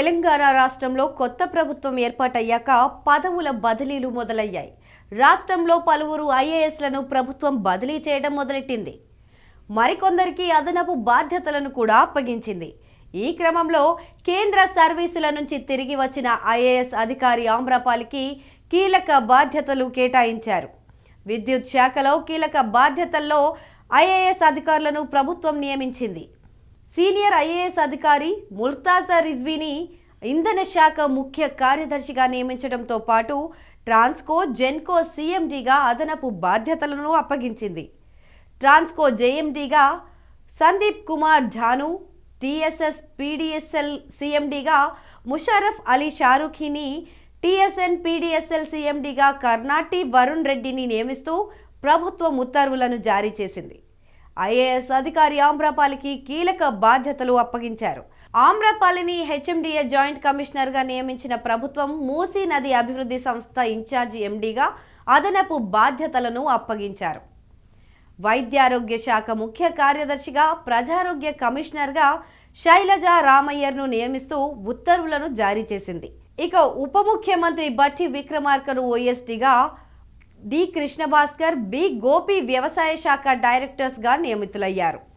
తెలంగాణ రాష్ట్రంలో కొత్త ప్రభుత్వం ఏర్పాటయ్యాక పదవుల బదిలీలు మొదలయ్యాయి. రాష్ట్రంలో పలువురు ఐఏఎస్లను ప్రభుత్వం బదిలీ చేయడం మొదలెట్టింది. మరికొందరికి అదనపు బాధ్యతలను కూడా అప్పగించింది. ఈ క్రమంలో కేంద్ర సర్వీసుల నుంచి తిరిగి వచ్చిన ఐఏఎస్ అధికారి ఆమ్రపాలికి కీలక బాధ్యతలు కేటాయించారు. విద్యుత్ శాఖలో కీలక బాధ్యతల్లో ఐఏఎస్ అధికారులను ప్రభుత్వం నియమించింది. సీనియర్ ఐఏఎస్ అధికారి ముల్తాజా రిజ్వీని ఇంధన శాఖ ముఖ్య కార్యదర్శిగా నియమించడంతో పాటు ట్రాన్స్కో జెన్కో సీఎండీగా అదనపు బాధ్యతలను అప్పగించింది. ట్రాన్స్కో జేఎండీగా సందీప్ కుమార్ ఝాను టీఎస్ఎస్ పీడీఎస్ఎల్ సీఎండీగా ముషారఫ్ అలీ షారుఖీని టీఎస్ఎన్ పీడీఎస్ఎల్ సీఎండీగా కర్ణాటి వరుణ్ రెడ్డిని నియమిస్తూ ప్రభుత్వం ఉత్తర్వులను జారీ చేసింది. ఐఏఎస్ అధికారి ఆమ్రపాలికి కీలక బాధ్యతలు అప్పగించారు. ఆమ్రపాలిని హెచ్ఎండిఏ జాయింట్ కమిషనర్గా నియమించిన ప్రభుత్వం మూసీ నది అభివృద్ధి సంస్థ ఇన్ఛార్జి ఎండీగా అదనపు బాధ్యతలను అప్పగించారు. వైద్యారోగ్య శాఖ ముఖ్య కార్యదర్శిగా ప్రజారోగ్య కమిషనర్గా శైలజ రామయ్యర్ను నియమిస్తూ ఉత్తర్వులను జారీ చేసింది. ఇక ఉప ముఖ్యమంత్రి బట్టి విక్రమార్కను ఓఎస్డీగా డి కృష్ణభాస్కర్ బి గోపి వ్యవసాయ శాఖ డైరెక్టర్స్గా నియమితులయ్యారు.